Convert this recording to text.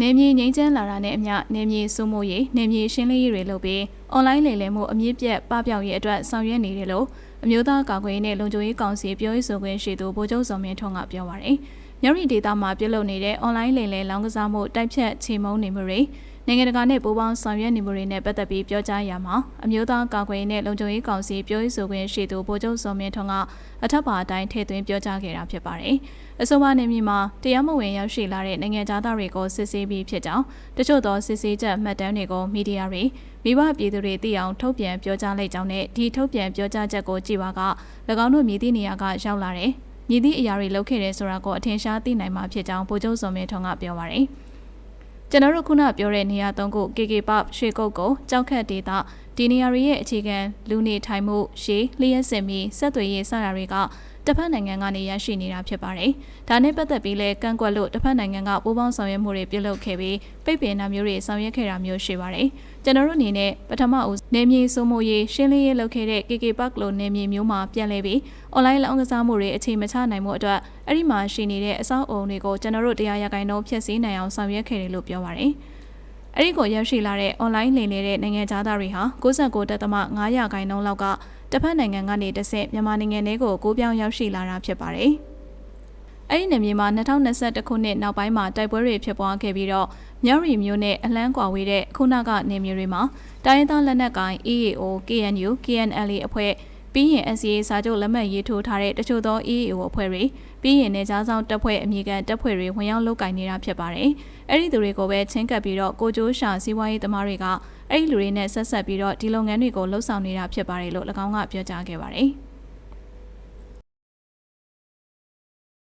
နေမြေငိမ့်ချမ်းလာတာနဲ့အမျှနေမြေစိုးမိုးရေးနေမြေရှင်းလင်းရေးတွေလုပ်ပြီးအွန်လိုင်းလိမ်လည်မှုအမြင့်ပြတ်ပပျောက်ရေးအတွက်ဆောင်ရွက်နေတယ်လို့အမျိုးသားကာကွယ်ရေးနဲ့လုံခြုံရေးကောင်စီပြောရေးဆိုခွင့်ရှိသူဗိုလ်ချုပ်စော်မင်းထွန်းကပြောပါရယ်။ မြို့ရီဒေတာမှာပြုလုပ်နေတဲ့အွန်လိုင်းလိမ်လည်လောင်းကစားမှုတိုက်ဖြတ်ချေမှုန်းနေမှုတွေနိုင်ငံတကာနဲ့ပူးပေါင်းဆောင်ရွက်နေမှုတွေနဲ့ပတ်သက်ပြီးပြောကြားရမှာအမျိုးသားကာကွယ်ရေးနဲ့လုံခြုံရေးကောင်စီပြောရေးဆိုခွင့်ရှိသူဗိုလ်ချုပ်စော်မင်းထွန်းကအထက်ပါအတိုင်းထည့်သွင်းပြောကြားခဲ့တာဖြစ်ပါတယ်။အဆိုပါနေမြေမှာတရားမဝင်ရောက်ရှိလာတဲ့နိုင်ငံသားတွေကိုစစ်ဆေးပြီးဖြစ်ကြောင်းတချို့သောစစ်ဆေးချက်မှတ်တမ်းတွေကိုမီဒီယာတွေမိဘပြည်သူတွေသိအောင်ထုတ်ပြန်ပြောကြားလိုက်ကြောင်းနဲ့ဒီထုတ်ပြန်ပြောကြားချက်ကိုကြည်ပါက၎င်းတို့မြည်သည့်နေရာကရောက်လာတဲ့ မြည်သည့်အရာတွေလုပ်ခဲ့တယ်ဆိုတာကိုအထင်ရှားသိနိုင်မှာဖြစ်ကြောင်းဗိုလ်ချုပ်စော်မင်းထွန်းကပြောပါရယ်။ကျွန်တော်တို့ခုနပြောတဲ့နေရာသုံးခု KK Pub ရွှေကုတ်ကိုကြောက်ခတ်ဒေသဒီနေရာတွေရဲ့အခြေခံလူနေထိုင်မှုရှေးလျှက်စင်ပြီးဆက်သွယ်ရေးစတာတွေက တစ်ဖက်နိုင်ငံကနေရရှိနေတာဖြစ်ပါတယ်။ဒါနဲ့ပတ်သက်ပြီးလဲကန့်ကွက်လို့တစ်ဖက်နိုင်ငံကပူးပေါင်းဆောင်ရွက်မှုတွေပြုလုပ်ခဲ့ပြီးပိတ်ပင်တာမျိုးတွေဆောင်ရွက်ခဲ့တာမျိုးရှိပါတယ်။ကျွန်တော်တို့အနေနဲ့ပထမဦးနေမြေစိုးမိုးရေးရှင်းလင်းရေးလုပ်ခဲ့တဲ့ KK Park လိုနေမြေမျိုးမှာပြန်လဲပြီး online လောင်းကစားမှုတွေအခြေမချနိုင်မှုအတွက်အဲ့ဒီမှာရှိနေတဲ့အဆောက်အုံတွေကိုကျွန်တော်တို့တရားရဂိုင်တော့ဖျက်ဆီးနိုင်အောင်ဆောင်ရွက်ခဲ့တယ်လို့ပြောပါတယ်။အဲ့ဒီကိုရောက်ရှိလာတဲ့ online လိမ်နေတဲ့နိုင်ငံသားတွေဟာ69.5ရာခိုင်နှုန်းလောက်က တစ်ဖက်နိုင်ငံကနေတဆင့်မြန်မာနိုင်ငံထဲကိုကိုးပြောင်းရောက်ရှိလာတာဖြစ်ပါတယ်။အဲ့ဒီနယ်မြေမှာ2021ခုနှစ်နောက်ပိုင်းမှာတိုက်ပွဲတွေဖြစ်ပွားခဲ့ပြီးတော့မြောက်ရီမျိုးနဲ့အလန်းကွာဝေးတဲ့ခုနကနေမြေတွေမှာတိုင်းရင်းသားလက်နက်ကိုင် EAO, KNU, KNLA အဖွဲ့ပြီးရင် SCA စာချုပ်လက်မှတ်ရေးထိုးထားတဲ့တချို့သော EAO အဖွဲ့တွေပြီးရင်နေကြားဆောင်တပ်ဖွဲ့အမည်ခံတပ်ဖွဲ့တွေဝင်ရောက်လုပ်ကင်နေတာဖြစ်ပါတယ်။အဲ့ဒီသူတွေကိုပဲချင်းကပ်ပြီးတော့ကိုကျိုးရှာစီးပွားရေးသမားတွေက အဲ့ဒီလူတွေနဲ့ဆက်ဆက်ပြီးတော့ဒီလုပ်ငန်းတွေကိုလှုပ်ဆောင်နေတာဖြစ်ပါတယ်လို့၎င်းကပြောကြားခဲ့ပါတယ်။